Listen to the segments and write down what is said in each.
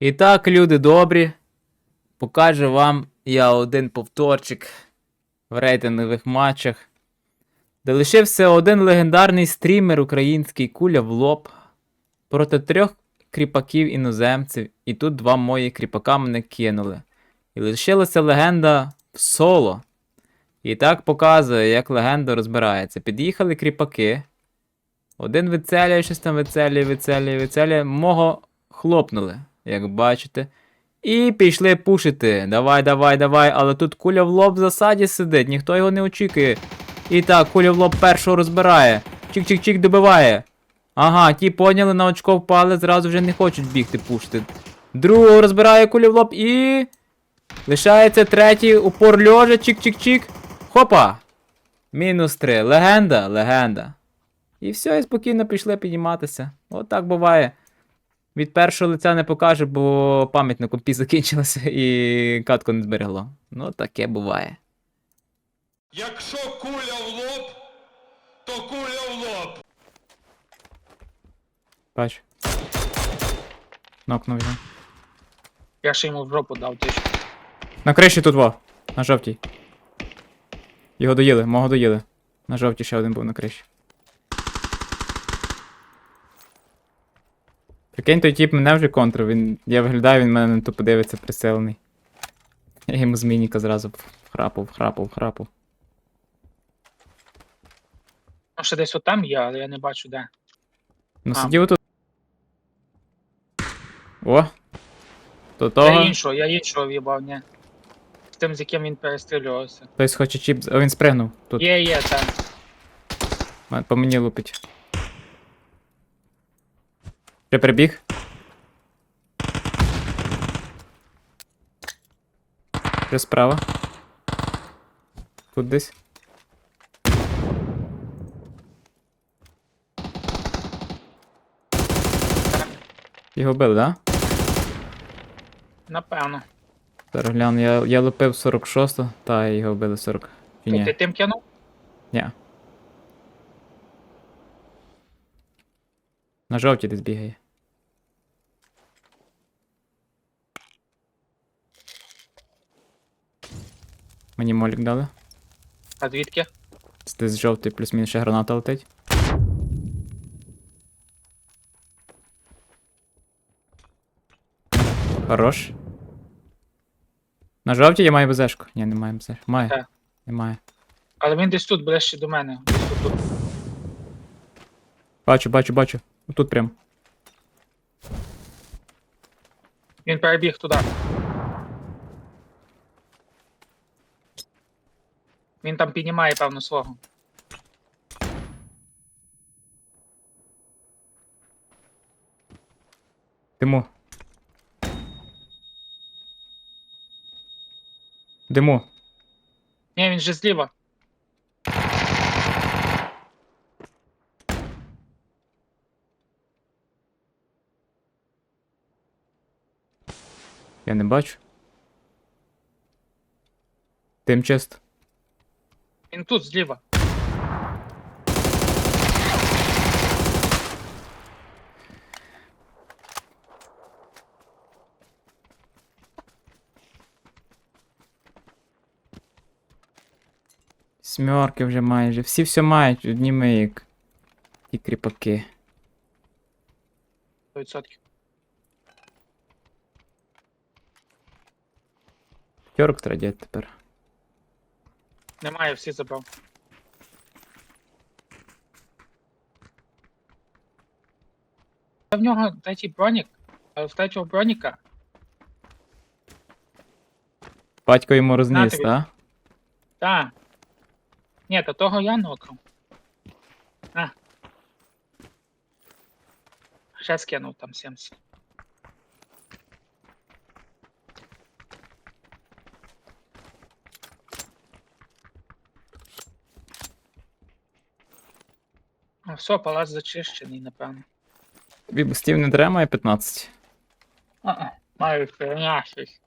І так, люди добрі, покажу вам я один повторчик в рейтингових матчах, де лишився один легендарний стрімер український куля в лоб проти трьох кріпаків іноземців, і тут два мої кріпака мене кинули. І лишилася легенда в соло. І так показує, як легенда розбирається. Під'їхали кріпаки. Один вицелює, щось там вицелює, вицелює, вицелює. Мого хлопнули, як бачите. І пішли пушити. Давай, давай, давай. Але тут куля в лоб в засаді сидить, ніхто його не очікує. І так, куля в лоб першого розбирає. Чик-чик-чик добиває. Ага, ті поняли, на очко впали, зразу вже не хочуть бігти пушити. Другого розбирає кулю в лоб і. Лишається третій, упор льожа, чик-чик-чик. Хопа! Мінус три. Легенда, легенда. І все, і спокійно пішли підніматися. От так буває. Від першого лиця не покаже, бо пам'ять на компі закінчилася і катку не зберегло. Ну, таке буває. Якщо куля в лоб, то куля в лоб. Бач. Нокнув його. Я ще йому в жопу дав тичку. На криші тут во. На жовтій. Його доїли, мого доїли. На жовтій ще один був на криші. Прикинь, той тип мене вже контрив, він. Я виглядаю, він мене не тупо дивиться приселений. Я йому з мініка зразу храпав, храпав, храпав. Ну, ще десь отам є, але я не бачу де. Ну А. сидів тут. О! До Я того. іншого, я іншого в'їбав, ні. З тим, з яким він перестрілювався. Хтось хоче чіп. О, він спригнув. Тут. Є, є, там. М- По мені лупить. Ще прибіг. Ще справа. Тут десь. Його били, да? Напевно. Зараз гляну, я, я лупив 46, та його вбили 40. Чи Ти ні? тим кинув? Ні. На жовті десь бігає. Мені молік дали. А звідки? Це Десь жовтий плюс-мінус ще граната летить. Хорош. На жовтій я маю безешку. Ні, не маю безешку. Маю. Так. Немає. Але він десь тут, ближче до мене. Десь тут. Бачу, бачу, бачу. Тут прям. Він перебіг туди. Він там піднімає, певно, свого. Диму. Диму. Ні, він же зліва. Я не бачу. Тим чист. Він тут зліва. Смерки вже майже. Всі все мають, одні ми як. Ті кріпаки. 100%. П'ятерок традять тепер. Немає, всі забрав. Та В нього третій бронік, але в третього броніка Батько йому розніс, тобі. так? Та. Ні, та того я нокнув. А. Ще скинув там 70. А все, палац зачищений, напевно. Тобі бустів не треба, має 15. А-а, маю херня щось.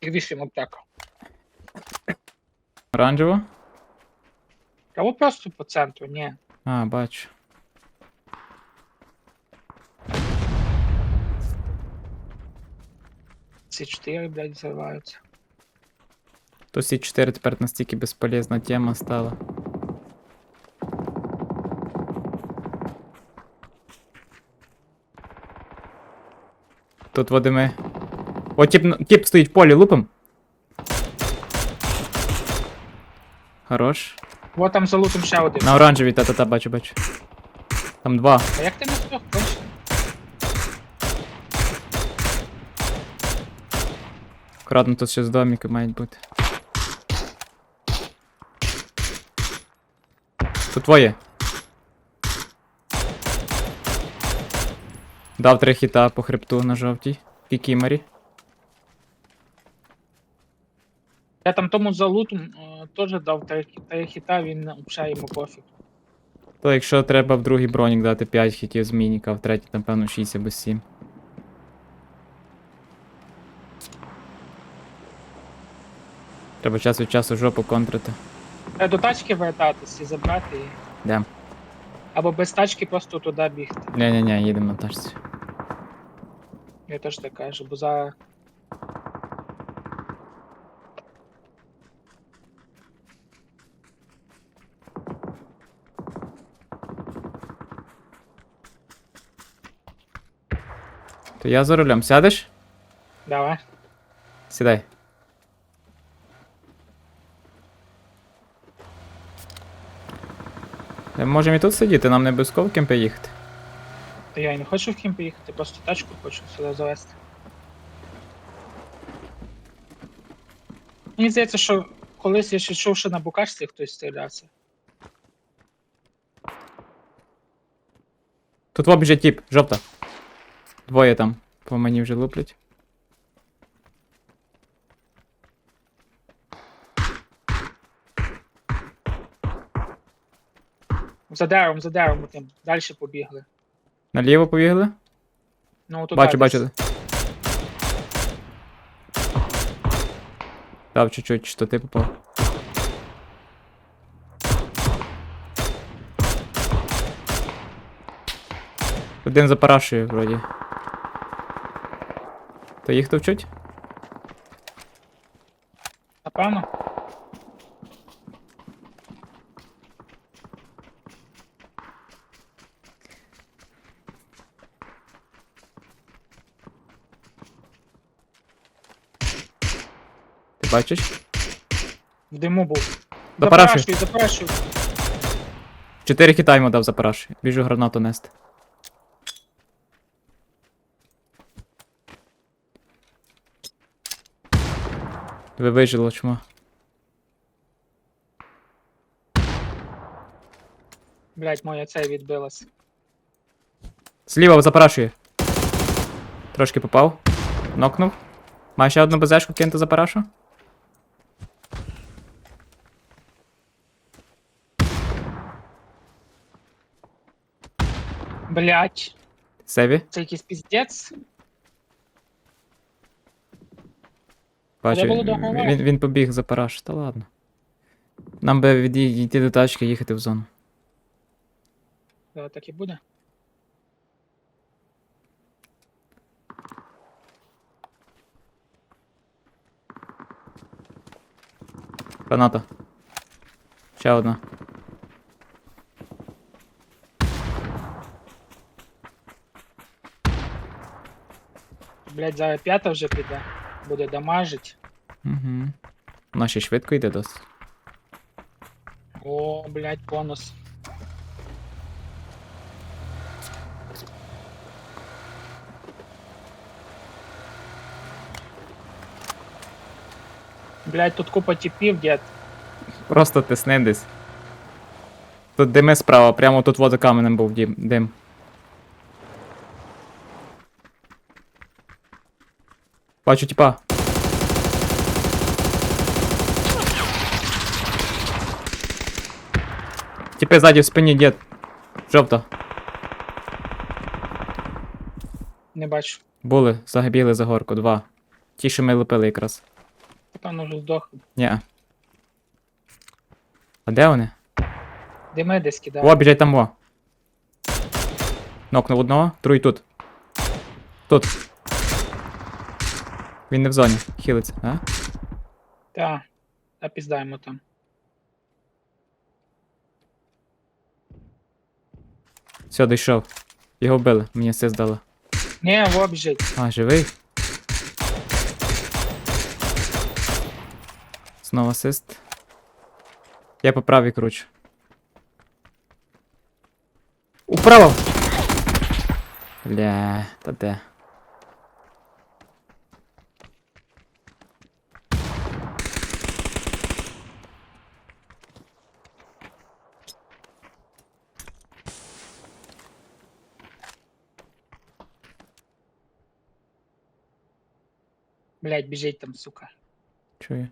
І вісім аптека. Оранжево? Та от просто по центру, ні. А, бачу. Ці 4, блядь, взриваються. То всі 4 тепер настільки безполезна тема стала. Тут Вадиме. О, тип, на- тип стоїть в полі, лупим. Хорош. О, там за лутом ще один. На оранжевій, та-та-та, бачу, бачу. Там два. А як ти не здох, точно? Аккуратно тут ще з доміки мають бути. Тут твоє. Дав три хіта по хребту на жовтій. Кікімарі. Я там тому за лутом е, теж дав три, три хіта, він взагалі йому пофіг. То якщо треба в другий бронік дати 5 хітів з мініка, в третій, там, певно, 6 або 7. Треба час від часу жопу контрити. Треба до тачки вертатись і забрати її. Де? Або без тачки просто туди бігти. Ня-ня-ня, їдемо на тачці. Я теж так кажу, бо за. То я за рулем. Сядеш? Давай. Сідай. Можемо і тут сидіти, нам не обов'язково в кемпи їхати. Та я і не хочу в кім поїхати, просто тачку хочу сюди завести. Мені здається, що колись я ще чув, що на букашці хтось стрілявся. Тут во біжить тіп, жовта. Двоє там по мені вже луплять. За деревом, за деревом тим. Далі побігли. Наліво побігли? Ну, туди Бачу, бачу. Дав чуть-чуть, що ти попав. Один за парашею, вроді. То їх то вчуть? Напевно. Бачиш? В диму був. За парашею. Запрашую, запрашую. Чотири хіта йому дав за парашею. Біжу гранату нести. Ви вижило чмо. Блять, моя цей відбилась. Зліва запарашує. Трошки попав. Нокнув. Має ще одну безешку кинути за Блять, Севі. це якийсь піздець. Бачу. було. Він, він побіг за парашу, та ладно. Нам би відійти до тачки і їхати в зону. Да, так і буде. Граната. Ще одна. Блять, зараз п'ята вже піде. Буде дамажить. Угу. Вона ще швидко йде досить. О, блять, бонус. Блять, тут купа типів, дід. Просто тисни десь. Тут дими справа, прямо тут вот за каменем був дим. Бачу, типа. Типи ззаді в спині, дід. Жовто. Не бачу. Були, загибіли за горку, два. Ті, що ми лепили якраз. Напевно вже здох. Ні. А де вони? Дими десь кидає. О, біжать там во. Нокнув одного, другий тут. Тут. Він не в зоні. Хілиться, а? Та. Та піздаємо там. Все, дійшов. Його вбили, мені все здало. Ні, во біжить. А, живий. Знову асист. Я по правій кручу. Управо! Бля, та де? Блять, біжить там, сука. Чую.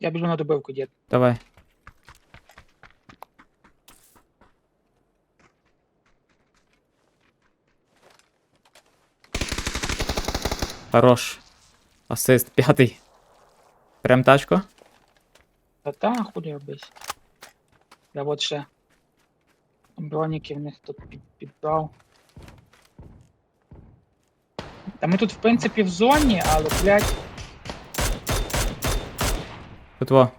Я біжу на добивку, дід. Давай. Хорош. Асист п'ятий. Прям тачку? Та та, худі робись. Я от ще. Броніки в них тут під, підбрав. Та ми тут, в принципі, в зоні, але, блядь, Тут во.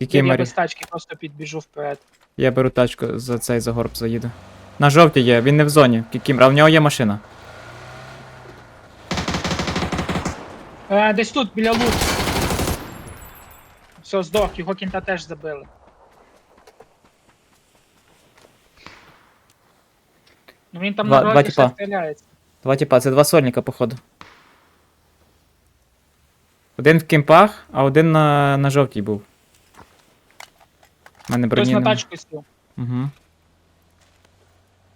я, я Марі? без тачки просто підбіжу вперед. Я беру тачку за цей за горб заїду. На жовтій є, він не в зоні. Кікімр, а в нього є машина. Е, десь тут, біля лут. Все, здох, його кінта теж забили. Ну він там Два- на два дорозі ще тіпа. стріляється. Два тіпа, це два сольника, походу. Один в кемпах, а один на, на жовтій був. У мене Хтось броні на нема. тачку сів. Угу.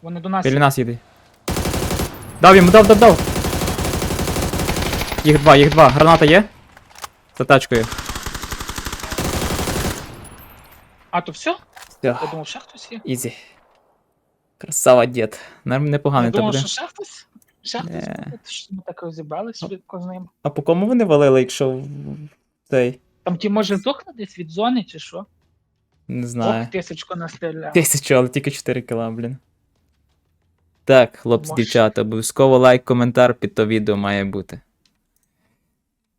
Вони до нас. Біля нас їде. Дав йому, дав, дав, дав. Їх два, їх два. Граната є? За тачкою. А, то все? Все. Я думав, ще хтось є. Ізі. Красава, дід. Нам Я непоганий то думав, буде. що ще хтось? Буде? Що ми так розібрали швидко з ним. А по кому вони валили, якщо цей? Там ті може здохли десь від зони чи що? Не Ох, знаю. тисячку настріляв. Тисячу, але тільки 4 кіла, блін. Так, хлопці, дівчата, обов'язково лайк, коментар під то відео має бути.